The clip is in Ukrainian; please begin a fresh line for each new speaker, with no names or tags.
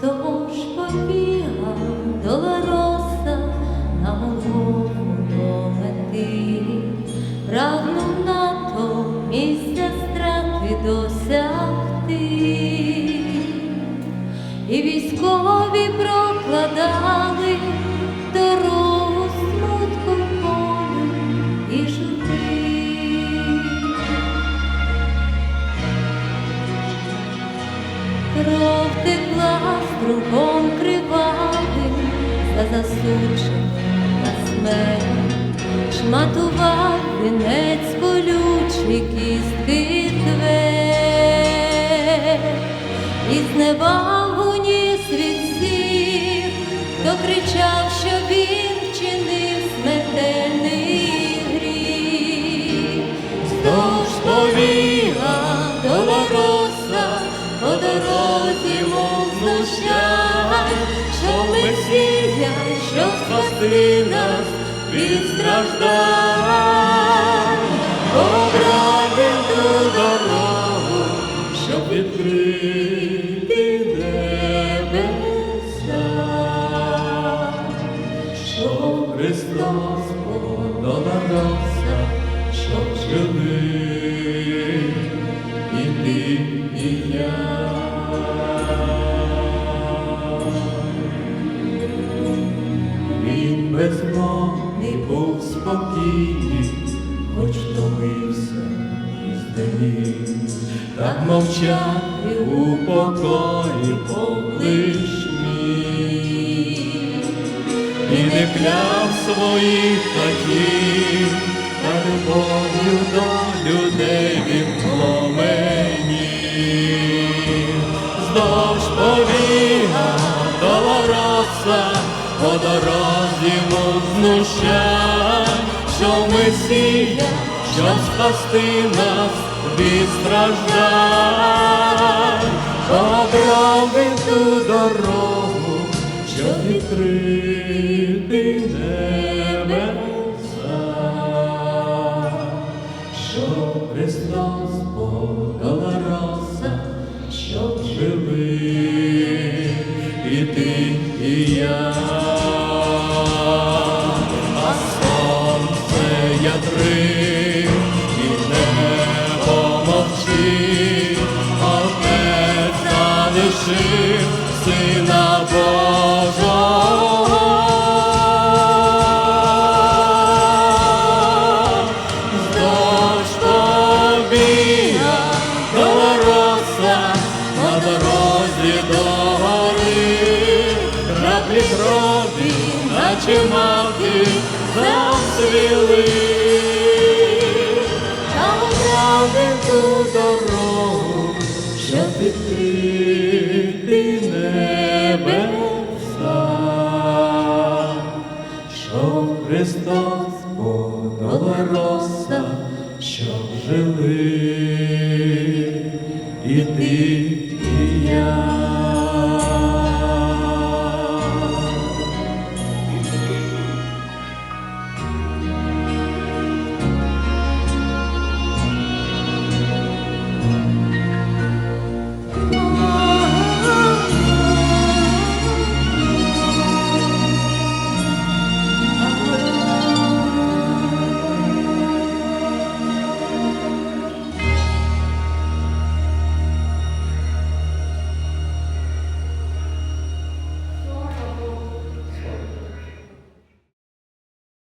Христос побігав долороса на голову до мети, прагнув НАТО місця страти досягти, і військові прокладали Кров текла струмком кривавим, за засуджених на смерть, шматував вінець болючий кістки твер, і зневагу ніс від всіх, хто кричав, спасти нас від страждань, обрав він ту дорогу, щоб відкрити щоб Христос подолався, щоб жили так мовчати у покої покличмі і не кляв своїх татів, та любов'ю до людей він пламенів. Здовж повіга долороса, по дорозі знущань, що Месія, щоб спасти нас від страждань, обрав ту дорогу, щоб відкрити небеса, щоб Христос роса, щоб жили і ти, і я. Сина Божого. Здовж побіга долороса, на дорозі до гори, краплі крові, наче маки, засвіли. Христос подолороса, щоб жили і ти, і я.